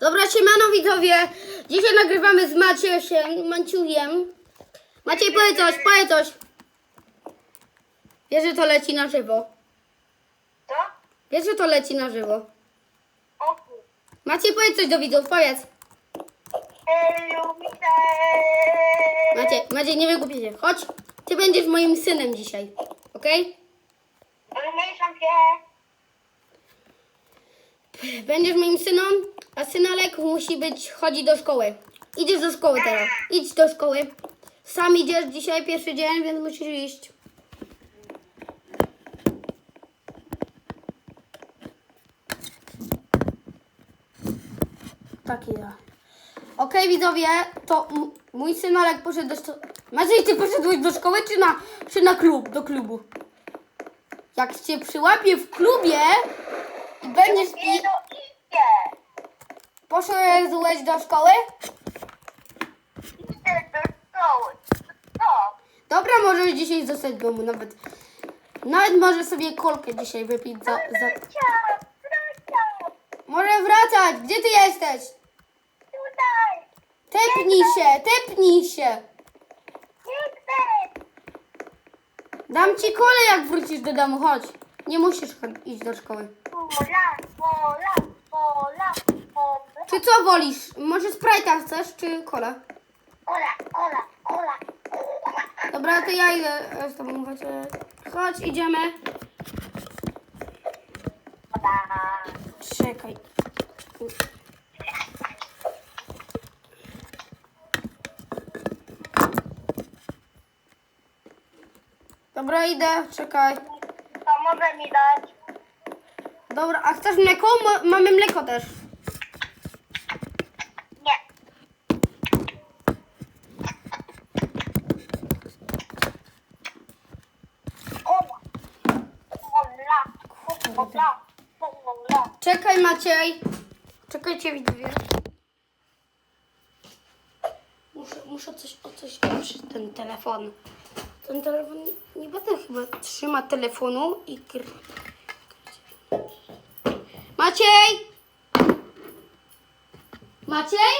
Dobra, siemano widzowie. Dzisiaj nagrywamy z Maciesiem, Manciujem. Maciej, powiedz coś, powiedz coś. Wiesz, że to leci na żywo. Co? Wiesz, że to leci na żywo. Maciej, powiedz coś do widzów, powiedz. Maciej, Maciej, nie wygłupię się. Chodź, ty będziesz moim synem dzisiaj. Okej? Zmniejszam się. Będziesz moim synem, a synalek musi być, chodzi do szkoły. Idziesz do szkoły teraz. Idź do szkoły. Sam idziesz dzisiaj, pierwszy dzień, więc musisz iść. Taki ja. Okej, widzowie, to m- mój synalek poszedł do szkoły. Maciej, ty poszedłeś do szkoły, czy na, czy na klub, do klubu? Jak cię przyłapie w klubie będziesz... I, poszedłeś do szkoły? Idę do szkoły. Co? Dobra, możesz dzisiaj zostać w domu, nawet... Nawet może sobie kolkę dzisiaj wypić za... za... Wracia. Może wracać! Gdzie ty jesteś? Tutaj. Tepnij się, tepnij się! Nie chcę. Dam ci kolę, jak wrócisz do domu, chodź. Nie musisz iść do szkoły. Pola, pola, pola, pola. Czy co wolisz? Może Sprite'a chcesz, czy kolę? Ola, ola, ola. Dobra, to ja idę e, z tobą, chodź. e, Chodź, idziemy. Czekaj. Dobra, idę, czekaj. Może mi dać. Dobra, a chcesz mleko? Ma- mamy mleko też. Nie. Ola. Ola. Ola. Ola. Czekaj, Maciej. Czekajcie, widzowie. Muszę, muszę coś, o coś oprzeć ten telefon. Ten telefon, nie będę chyba trzymać telefonu i gr... Maciej! Maciej?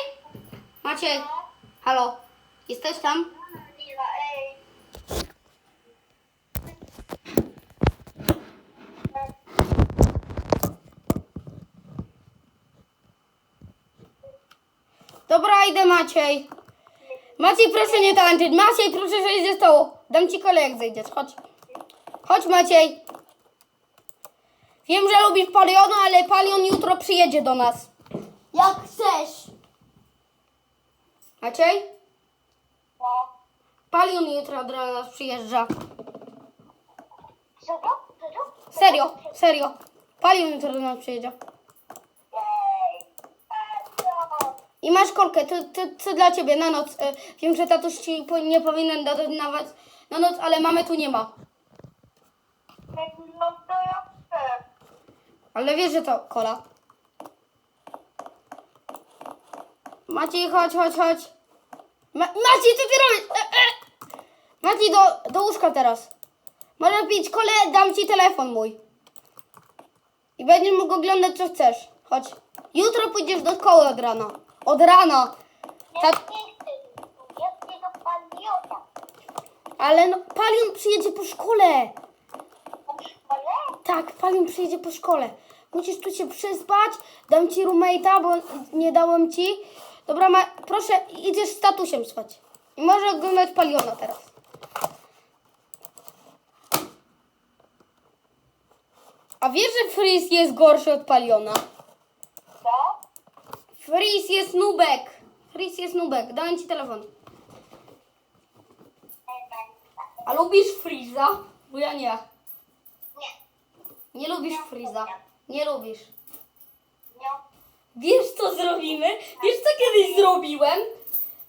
Maciej, halo, jesteś tam? Dobra, idę Maciej. Maciej, proszę nie tańczyć. Maciej, proszę zejść ze. Dam ci kolej, jak zejdziesz. Chodź. Chodź, Maciej. Wiem, że lubisz Paliona, ale Palion jutro przyjedzie do nas. Jak chcesz. Maciej? No. Palion jutro do nas przyjeżdża. To? Serio, serio. Palion jutro do nas przyjedzie. I masz kolkę, to, to, to dla ciebie na noc. E, Wiem, że tatuś ci nie powinien dać na noc, ale mamy tu nie ma. Wygląda jak chcę. Ale wiesz, że to kola. Maciej, chodź, chodź, chodź. Ma Maciej, co ty robisz? E, e. Maciej, do, do łóżka teraz. Możesz pić kolę, dam ci telefon mój. I będziesz mógł oglądać, co chcesz. Chodź. Jutro pójdziesz do szkoły od rana. Od rana. Ja Tak, nie chcę. Ja chcę do paliona. Ale no, Palion przyjedzie po szkole. Po szkole? Tak, Palion przyjedzie po szkole. Musisz tu się przespać, dam ci roommate'a, bo nie dałem ci. Dobra, ma, proszę, idziesz z tatusiem spać. I może oglądać Paliona teraz. A wiesz, że Freeze jest gorszy od Paliona? Co? Freeze jest nubek. Freeze jest nubek. Dałem ci telefon. A lubisz Freeza? Bo ja nie. Nie. Nie lubisz Freeza. Nie lubisz. Nie. Wiesz co zrobimy? Wiesz co kiedyś zrobiłem?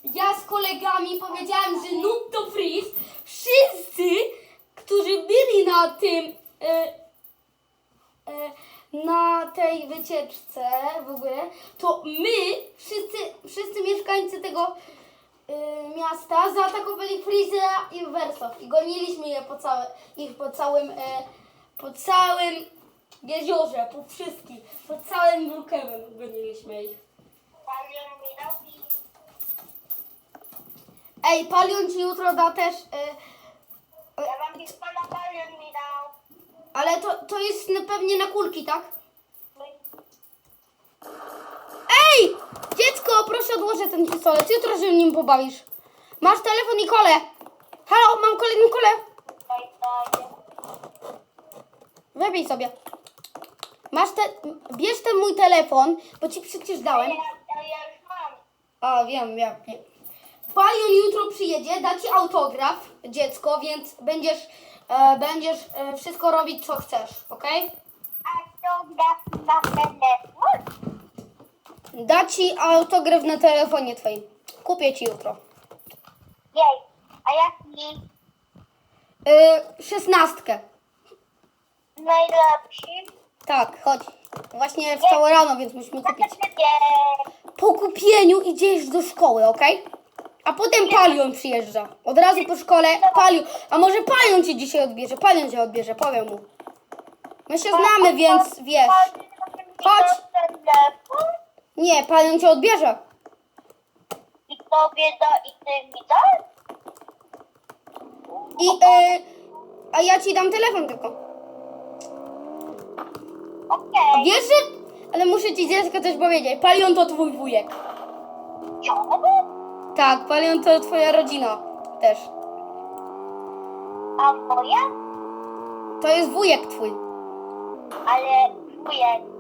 Ja z kolegami powiedziałem, że noob to freeze. Wszyscy, którzy byli na tym, e, e, na tej wycieczce w ogóle, to my, wszyscy, wszyscy mieszkańcy tego y, miasta zaatakowali Freeza i Wersow i goniliśmy je po całe, ich po całym, y, po całym jeziorze, po wszystkim, po całym Brookhaven goniliśmy ich. Ej, Palion ci jutro da też, y, Ja wam pistola palion mi dał. ale to, to jest pewnie na kulki, tak? Dziecko, proszę odłożę ten pistolet. Jutro się nim pobawisz. Masz telefon i kole. Halo, mam kolejną daję. Wybij sobie. Masz te... Bierz ten mój telefon, bo ci przecież dałem. A, wiem, wiem, wiem. Palion jutro przyjedzie, da ci autograf, dziecko, więc będziesz, e, będziesz e, wszystko robić, co chcesz, okej? A to gra na telefon? Da ci autograf na telefonie twoim. Kupię ci jutro. Jej. A jaki Yy, szesnastkę. najlepszy? Tak, chodź. Właśnie wstało rano, więc musimy kupić. Po kupieniu idziesz do szkoły, okej? A potem Palion przyjeżdża. Od razu po szkole Palion. A może Palion cię dzisiaj odbierze? Palion cię odbierze, powiem mu. My się znamy, więc wiesz. Chodź. Telefon Nie, Palion cię odbierze. i tobie da i ty mi dasz? I, yy, a ja ci dam telefon tylko. Okej. Wiesz, że... Ale muszę ci dziecko coś powiedzieć. Palion to twój wujek. Co? Tak, Palion to twoja rodzina też. A moja? To jest wujek twój. Ale wujek.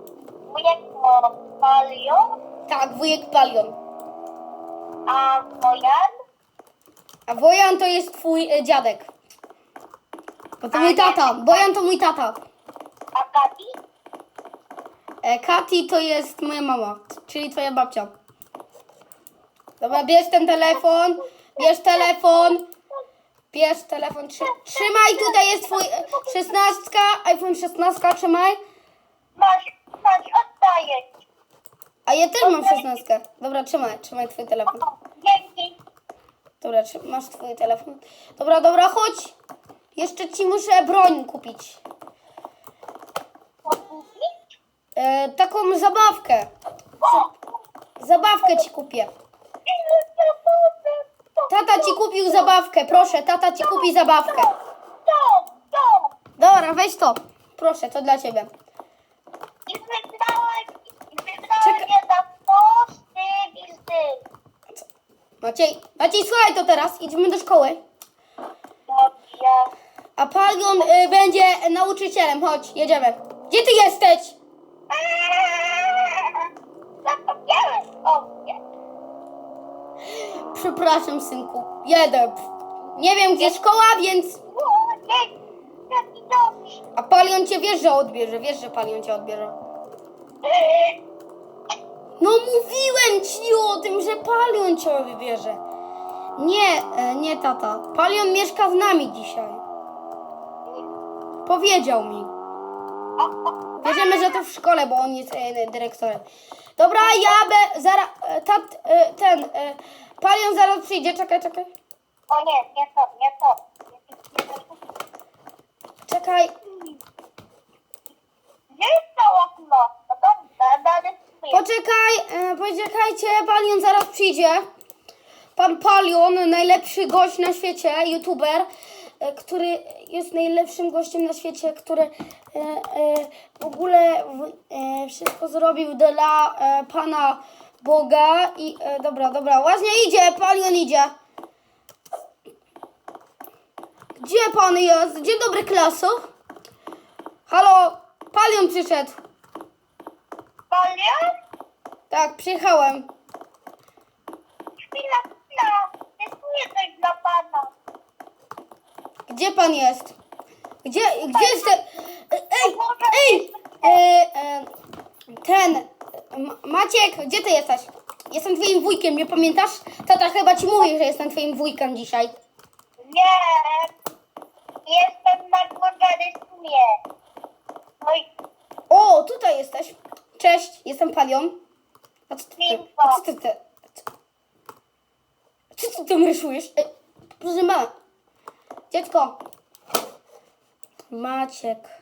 Wujek to palion, Tak, wujek Palion. a moja? A Bojan to jest twój y, dziadek. Bo to mój tata. Bojan to mój tata. A Kati? E, Kati to jest moja mama, czyli twoja babcia. Dobra, bierz ten telefon. Bierz telefon. Bierz telefon. Trzy, trzymaj, tutaj jest twój e, 16, iPhone 16, trzymaj. Masz, masz, oddaję. A ja też mam 16. Dobra, trzymaj, trzymaj twój telefon. Dzięki. Dobra, masz twój telefon. Dobra, dobra, chodź. Jeszcze ci muszę broń kupić. Kupić? E, taką zabawkę. Zabawkę ci kupię. ile to Tata ci kupił zabawkę, proszę, tata ci kupi zabawkę. To, to. Dobra, weź to. Proszę, to dla ciebie. I wybrałem, i wybrałem Czekaj. je za prosty biznes. Maciej, Maciej, słuchaj to teraz, idziemy do szkoły. Dobrze. A Palion y, będzie nauczycielem, chodź, jedziemy. Gdzie ty jesteś? Zapomniałem o mnie. Przepraszam, synku, jedę. Nie wiem, gdzie szkoła, więc... Dobrze. A Palion cię wiesz, że odbierze, wiesz, że Palion cię odbierze. No mówiłem ci o tym, że Palion cię wybierze. Nie, e, nie tata. Palion mieszka z nami dzisiaj. Powiedział mi. Wierzymy, że to w szkole, bo on jest e, dyrektorem. Dobra, ja be, zaraz, e, tat, e, ten, e, Palion zaraz przyjdzie, czekaj, czekaj. O nie, nie to, nie to. Nie to. Czekaj, Gdzie jest to okno? No dobrze, narysuję. Poczekaj, e, poczekajcie, Palion zaraz przyjdzie. Pan Palion, najlepszy gość na świecie, youtuber, e, który jest najlepszym gościem na świecie, który e, w ogóle wszystko zrobił dla Pana Boga. I dobra, dobra, ładnie idzie, Palion idzie. Gdzie pan jest? Dzień dobry, klaso. Halo, Palion przyszedł. Palion? Tak, przyjechałem. Chwila, chwila. Rysuję coś dla pana. Gdzie pan jest? Gdzie, gdzie jest ten... Ej, ej! E, e, ten... Ma- Maciek, gdzie ty jesteś? Jestem twoim wujkiem, nie pamiętasz? Tata chyba ci mówi, że jestem twoim wujkiem dzisiaj. Nie. Jestem na górze, rysuję. I O, tutaj jesteś. Cześć, jestem Palion. A co ty, a co ty, ty, co ty tam rysujesz? Ej, proszę ma. Dziecko. Maciek.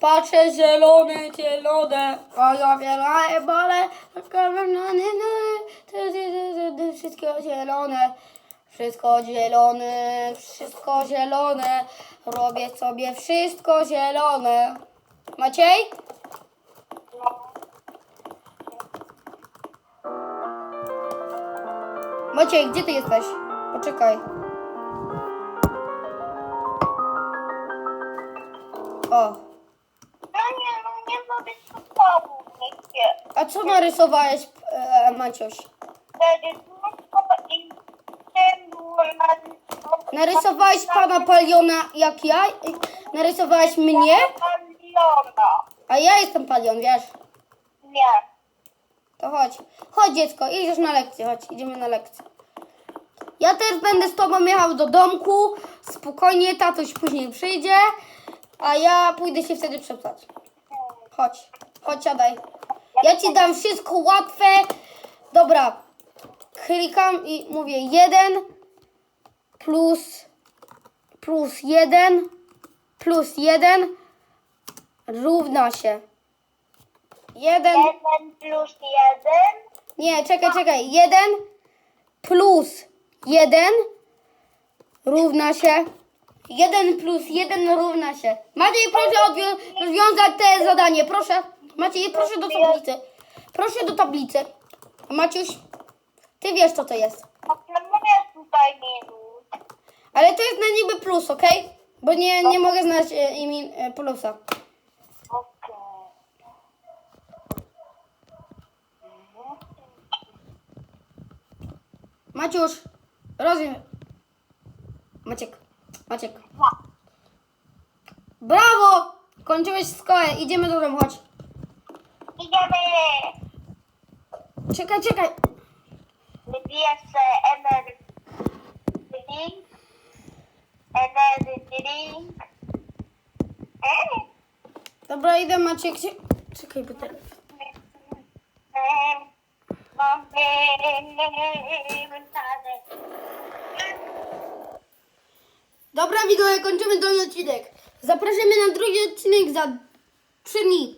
Patrzę zielone, zielone, a ja wiele bole, wszystko zielone, wszystko zielone, wszystko zielone, robię sobie wszystko zielone. Maciej? Maciej, gdzie ty jesteś? Poczekaj. O, No nie, no nie tu pomóc, nie chcę. a co narysowałeś, e, Maciuś? Wtedy mnóstwo i ten było narysowane. Narysowałeś pana Paliona jak ja? Narysowałeś mnie? Paliona. A ja jestem Palion, wiesz? Nie. To chodź. Chodź dziecko, idziesz na lekcję, chodź, idziemy na lekcję. Ja też będę z tobą jechał do domku. Spokojnie, tatuś później przyjdzie, a ja pójdę się wtedy przebrać. Chodź, chodź, siadaj. Ja ci dam wszystko łatwe. Dobra, klikam i mówię jeden plus plus jeden plus jeden równa się. Jeden Jeden plus jeden. nie, czekaj, czekaj. 1 plus 1 równa się. 1 plus 1 równa się. Maciej, proszę odwią- rozwiązać te zadanie. Proszę. Maciej, proszę do tablicy. Proszę do tablicy. Maciuś, ty wiesz, co to jest. A planuję tutaj minus. Ale to jest na niby plus, ok? Bo nie, nie mogę znaleźć e, imię e, plusa. Okej. Maciuś, rozumiem. Maciek, Maciek. Brawo! Kończyłeś szkołę. Idziemy do domu, chodź. Idziemy. Czekaj, czekaj. Wypiję se energy Dobra, idę Maciek. Gdzie... Czekaj, bo teraz. Dobra, widzowie, kończymy ten odcinek. Zapraszamy na drugi odcinek za 3 dni.